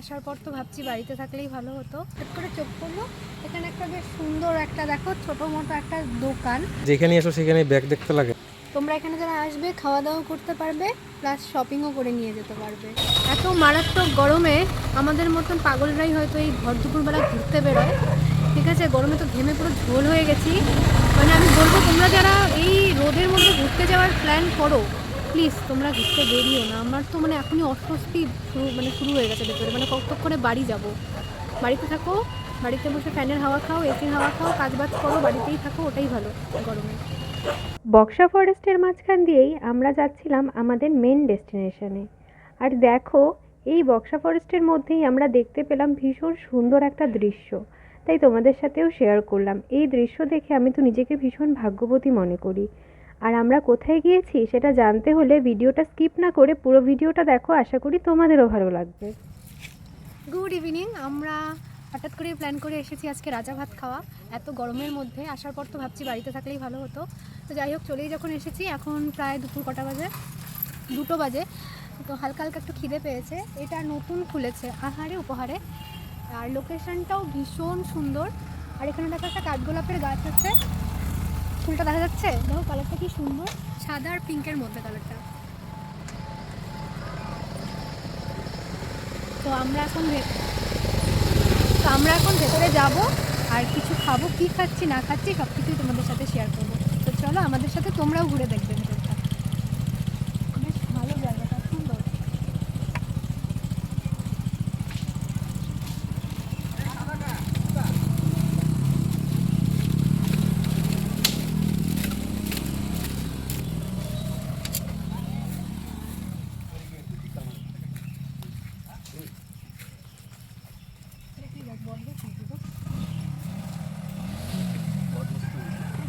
আসার পর তো ভাবছি বাড়িতে থাকলেই ভালো হতো। হঠাৎ করে চোখ পড়ল। এখানে একটা বেশ সুন্দর একটা দেখো ছোট মোটো একটা দোকান। যেখানে এসো সেখানে ব্যাগ দেখতে লাগে। তোমরা এখানে যারা আসবে খাওয়া দাওয়া করতে পারবে প্লাস শপিংও করে নিয়ে যেতে পারবে। এত মারাত্মক গরমে আমাদের মতন পাগলরাই হয়তো এই ঘর দুপুরবেলা ঘুরতে বেরোয়। ঠিক আছে গরমে তো ঘেমে পুরো ঝোল হয়ে গেছি। মানে আমি বলব তোমরা যারা এই রোদের মধ্যে ঘুরতে যাওয়ার প্ল্যান করো প্লিজ তোমরা ঘুরতে বেরিও না। আমার তো মানে এখনই অস্বস্তি শুরু মানে শুরু হয়ে গেছে ভেতরে। মানে কতক্ষণে বাড়ি যাব? বাড়িতে থাকো, বাড়িতে বসে ফ্যানের হাওয়া খাও, এসির হাওয়া খাও কাজ বাজ করো, বাড়িতেই থাকো, ওটাই ভালো গরমে। বক্সা ফরেস্টের মাঝখান দিয়েই আমরা যাচ্ছিলাম আমাদের মেন ডেস্টিনেশনে আর দেখো, এই বক্সা ফরেস্টের মধ্যেই আমরা দেখতে পেলাম ভীষণ সুন্দর একটা দৃশ্য। তাই তোমাদের সাথেও শেয়ার করলাম। এই দৃশ্য দেখে আমি তো নিজেকে ভীষণ ভাগ্যবতী মনে করি। আর আমরা কোথায় গিয়েছি সেটা জানতে হলে ভিডিওটা স্কিপ না করে পুরো ভিডিওটা দেখো, আশা করি তোমাদেরও ভালো লাগবে। গুড ইভিনিং, আমরা হঠাৎ করে প্ল্যান করে এসেছি আজকে রাজা ভাত খাওয়া। এত গরমের মধ্যে আসার পর তো ভাবছি বাড়িতে থাকলেই ভালো হতো। তো যাই হোক, চলেই যখন এসেছি, এখন প্রায় দুপুর কটা বাজে? দুটো বাজে। তো হালকা হালকা একটু খিদে পেয়েছে। এটা নতুন খুলেছে, আহারে উপহারে। আর লোকেশনটাও ভীষণ সুন্দর। আর এখানে দেখা একটা কাঠগোলাপের গাছ আছে। ফুলটা দেখা যাচ্ছে? দেখো কালারটা কি সুন্দর। সাদা আর পিঙ্কের মধ্যে কালারটা তো আমরা এখন তো আমরা এখন ভেতরে যাব আর কিছু খাব। কি খাচ্ছি না খাচ্ছি সব কিছুই তোমাদের সাথে শেয়ার করব। তো চলো আমাদের সাথে তোমরাও ঘুরে দেখবে ভেতরটা বেশ ভালো জায়গাটা সুন্দর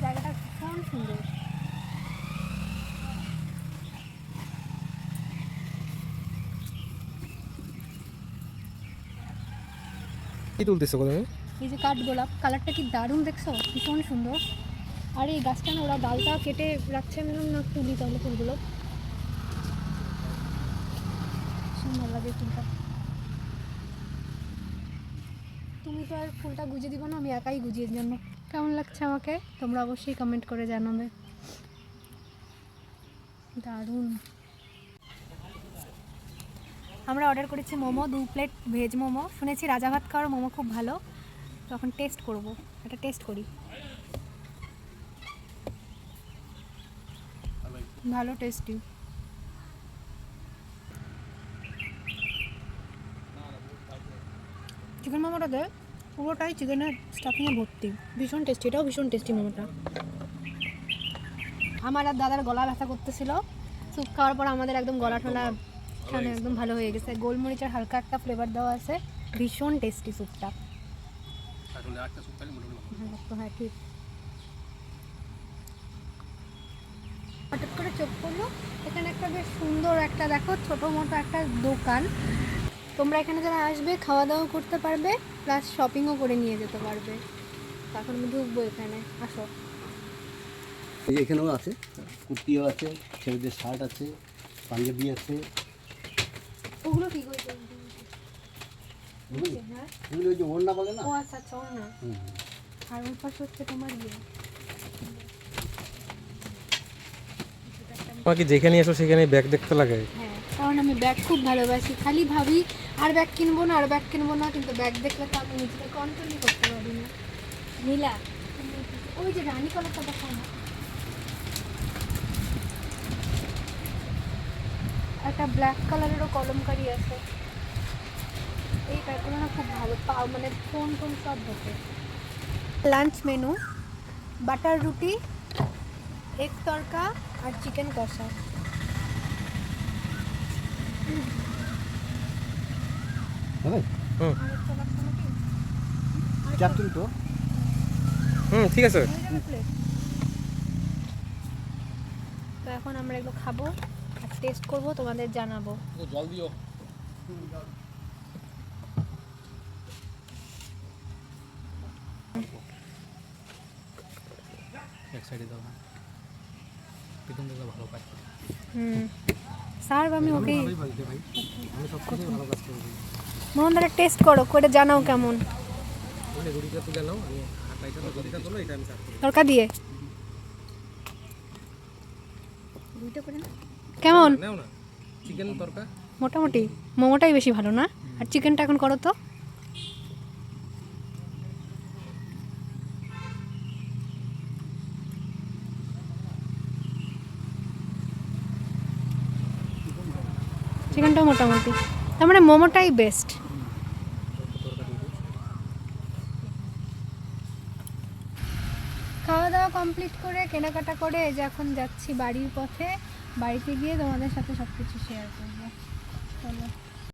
জায়গাটা ভীষণ সুন্দর কি তুলতেছো তুমি? এই যে কাঠ গোলাপ, কালারটা কি দারুণ দেখছ? ভীষণ সুন্দর। আর এই গাছটা না, ওরা ডালটা কেটে রাখছে, আমি না, তুলি তাহলে ফুলগুলো। সুন্দর লাগে ফুলটা। তুমি তো আর ফুলটা গুজিয়ে দিব না, আমি একাই গুজিয়ে জন্য কেমন লাগছে আমাকে? তোমরা অবশ্যই কমেন্ট করে জানাবে। দারুণ। আমরা অর্ডার করেছি মোমো, দু প্লেট ভেজ মোমো। শুনেছি রাজা ভাত খাওয়ার মোমো খুব ভালো। তখন টেস্ট করব এটা টেস্ট করি। ভালো টেস্টি চিকেন মোমোটাতে পুরোটাই চিকেনের স্টাফিংয়ে ভর্তি। ভীষণ টেস্টি এটাও ভীষণ টেস্টি মোমোটা। আমার আর দাদার গলা ব্যথা করতেছিল। স্যুপ খাওয়ার পর আমাদের একদম গলা মানে একদম ভালো হয়ে গেছে। গোলমরিচের হালকা একটা ফ্লেভার দেওয়া আছে। ভীষণ টেস্টি স্যুপটা হ্যাঁ ঠিক। হঠাৎ করে চোখ পড়ল। এখানে একটা বেশ সুন্দর একটা দেখো ছোট মোটো একটা দোকান। তোমরা এখানে যারা আসবে খাওয়া দাওয়া করতে পারবে প্লাস শপিংও করে নিয়ে যেতে পারবে। তো এখন আমি ঢুকবো এখানে। আসো। এই এখানেও আছে। কুর্তিও আছে ছেলেদের শার্ট আছে পাঞ্জাবি আছে। ওগুলো কি করছে বুঝলি হ্যাঁ। এগুলো যে ওড়না বলে না? ও আচ্ছা আচ্ছা। আর ওই পাশে হচ্ছে তোমার ইয়ে। তোমাকে যেখানে এসো সেখানে ব্যাগ দেখতে লাগে আমি ব্যাগ খুব ভালোবাসি। খালি ভাবি, আর ব্যাগ কিনবো না, আর ব্যাগ কিনবো না, কিন্তু ব্যাগ দেখলে তো আমি নিজেকে কন্ট্রোলই করতে পারি না। নীলা, ওই যে রানী কলারটা দেখো না। একটা ব্ল্যাক কালারেরও কলমকারি আছে। এই ব্যাগগুলো না খুব ভালো, পা মানে ফোন টোন সব বসে লাঞ্চ মেনু বাটার রুটি এগ তরকা আর চিকেন কষা। তো। হুম ঠিক আছে? তো এখন আমরা এগুলো খাব আর টেস্ট করব তোমাদের জানাব। জল দিও। এক সাইডে দাও পিছন দিকে ভালো পাই হুম। স্যার আমি ওকে। মোহন মোহনদারা টেস্ট করো করে জানাও কেমন। তরকা দিয়ে। কেমন? মোটামুটি। মোমোটাই বেশি ভালো না? আর চিকেনটা এখন করো তো। চিকেনটাও মোটামুটি। তার মানে মোমোটাই বেস্ট খাওয়া দাওয়া কমপ্লিট করে, কেনাকাটা করে, এই যে এখন যাচ্ছি বাড়ির পথে। বাড়িতে গিয়ে তোমাদের সাথে সবকিছু শেয়ার করব। চলো।